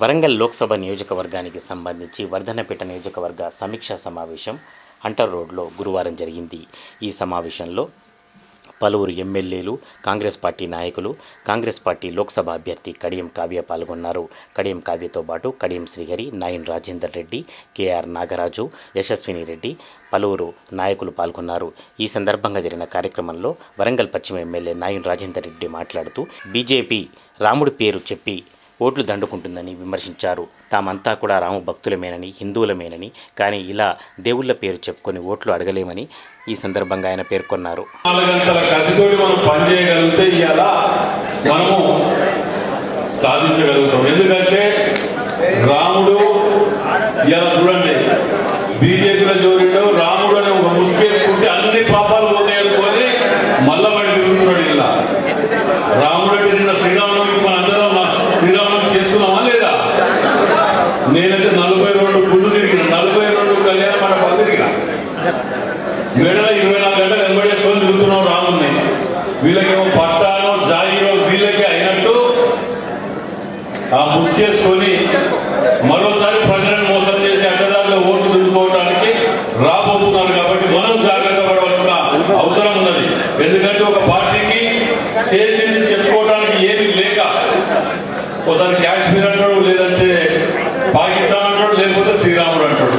వరంగల్ లోక్సభ నియోజకవర్గానికి సంబంధించి వర్ధనపేట నియోజకవర్గ సమీక్షా సమావేశం హంటర్ రోడ్లో గురువారం జరిగింది. ఈ సమావేశంలో పలువురు ఎమ్మెల్యేలు కాంగ్రెస్ పార్టీ నాయకులు కాంగ్రెస్ పార్టీ లోక్సభ అభ్యర్థి కడియం కావ్య పాల్గొన్నారు. కడియం కావ్యతో పాటు కడియం శ్రీహరి నాయన్ రాజేందర్ రెడ్డి కేఆర్ నాగరాజు యశస్విని రెడ్డి పలువురు నాయకులు పాల్గొన్నారు. ఈ సందర్భంగా జరిగిన కార్యక్రమంలో వరంగల్ పశ్చిమ ఎమ్మెల్యే నాయన్ రాజేందర్ రెడ్డి మాట్లాడుతూ బీజేపీ రాముడి పేరు చెప్పి ఓట్లు దండుకుంటుందని విమర్శించారు. తామంతా కూడా రాము భక్తులమేనని హిందువులమేనని కానీ ఇలా దేవుళ్ళ పేరు చెప్పుకొని ఓట్లు అడగలేమని ఈ సందర్భంగా ఆయన పేర్కొన్నారు. మనము సాధించగలుగుతాం. ఎందుకంటే రాముడు ఇలా చూడండి బీజేపీ మెడలో ఇరవై నాలుగు గంటలు వెంబడేసుకొని తిరుగుతున్నాం రాముని వీళ్ళకేమో పట్టాలు జాయిలు వీళ్ళకే అయినట్టు ఆ ముసుకేసుకొని మరోసారి ప్రజలను మోసం చేసి అడ్డదారిలో ఓట్లు దుడుకోవడానికి రాబోతున్నారు కాబట్టి మనం జాగ్రత్త పడవలసిన అవసరం ఉన్నది. ఎందుకంటే ఒక పార్టీకి చేసింది చెప్పుకోవడానికి ఏమి లేక ఒకసారి కాశ్మీర్ అంటాడు లేదంటే పాకిస్తాన్ అంటాడు లేకపోతే శ్రీరాముడు అంటాడు.